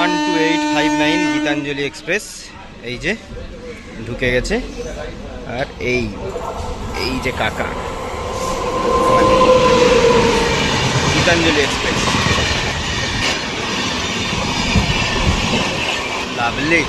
One two eight five nine Gitanjali express এই যে ঢুকে গেছে। আর এই এই যে কাকা। Gitanjali express lovely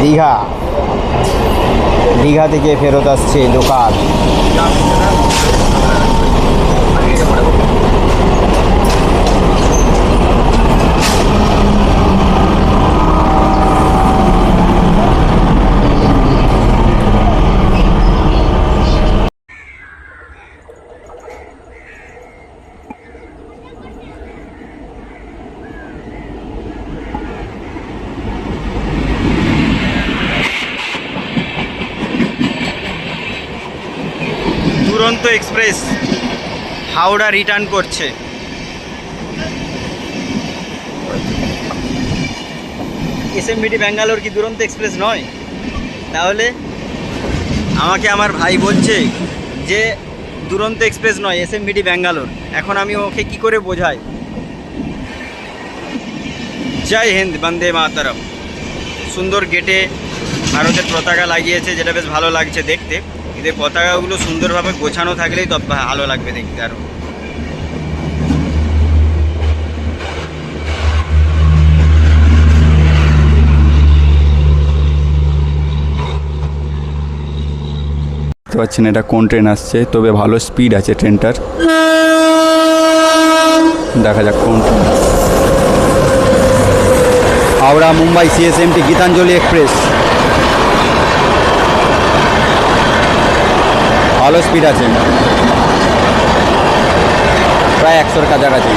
Digha. Digha থেকে ফেরত আসছে local Duronto express Howrah return করছে। এসএমবিটি ব্যাঙ্গালোর কি দুরন্ত এক্সপ্রেস নয়? তাহলে আমাকে আমার ভাই বলছে যে দুরন্ত এক্সপ্রেস নয় এসএমবিটি ব্যাঙ্গালোর। এখন আমি ওকে কি করে বোঝাই? জয় হিন্দ, বন্দে মাতারম। সুন্দর গেটে ভারতের পতাকা লাগিয়েছে, যেটা বেশ ভালো লাগছে দেখতে। এদের পতাকাগুলো সুন্দরভাবে গোছানো থাকলেই তবে ভালো লাগবে দেখতে আরও পাচ্ছেন এটা কোন ট্রেন আসছে, তবে ভালো স্পিড আছে ট্রেনটার। দেখা যাক কোন train Howrah Mumbai CSMT Gitanjali express. ভালো স্পিড আছে। প্রায় একশোর কাছাকাছি।